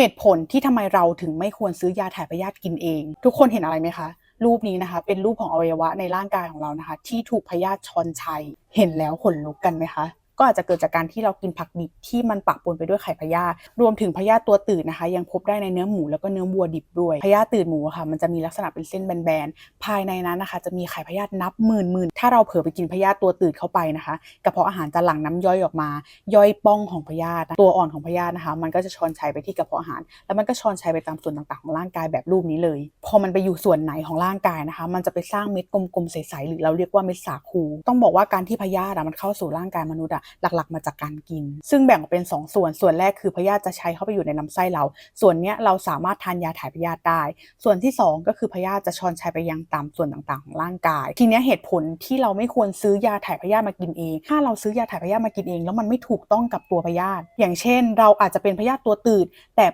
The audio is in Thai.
เหตุผลที่ทำไมเราถึงไม่ควรซื้อยาถ่ายพยาธิกินเอง ทุกคนเห็นอะไรไหมคะ รูปนี้นะคะ เป็นรูปของอวัยวะในร่างกายของเรานะคะ ที่ถูกพยาธิชอนชัย เห็นแล้วขนลุกกันไหมคะ ก็อาจจะเกิดจากการที่เรากินผักดิบที่มันปะปนไปด้วยไข่พยาธิรวมถึงพยาธิตัวตืดนะคะ ยังพบได้ในเนื้อหมูแล้วก็เนื้อวัวดิบด้วยพยาธิตืดหมูค่ะ มันจะมีลักษณะเป็นเส้นแบนๆภายในนั้นนะคะ จะมีไข่พยาธินับหมื่นหมื่นถ้าเราเผลอไปกินพยาธิตัวตืดเข้าไปนะคะกระเพาะอาหารจะหลั่งน้ำย่อยออกมา ย่อยป้องของพยาธิตัวอ่อนของพยาธินะคะ มันก็จะชอนชัยไปที่กระเพาะอาหาร แล้วมันก็ชอนชัยไปตามส่วนต่างๆของร่างกายแบบรูปนี้เลย พอมันไปอยู่ส่วนไหนของร่างกายนะคะ มันจะไปสร้างเม็ดกลมๆใสๆหรือเราเรียกว่าเม็ดสาคู ต้องบอกว่าการที่พยาธิมันเข้าสู่ร่างกายมนุษย์อะหลักๆ มาจากการกิน ซึ่งแบ่งออกเป็น 2 ส่วนส่วนแรกคือพยาธิจะใช้เข้าไปอยู่ในลำไส้เรา ส่วนนี้เราสามารถทานยาถ่ายพยาธิได้ ส่วนที่ 2 ก็คือพยาธิจะชอนชัยไปยังตามส่วนต่างๆ ของร่างกาย ทีนี้เหตุผลที่เราไม่ควรซื้อยาถ่ายพยาธิมากินเอง ถ้าเราซื้อยาถ่ายพยาธิมากินเอง แล้วมันไม่ถูกต้องกับตัวพยาธิอย่างเช่น เราอาจจะเป็นพยาธิตัวตืดแต่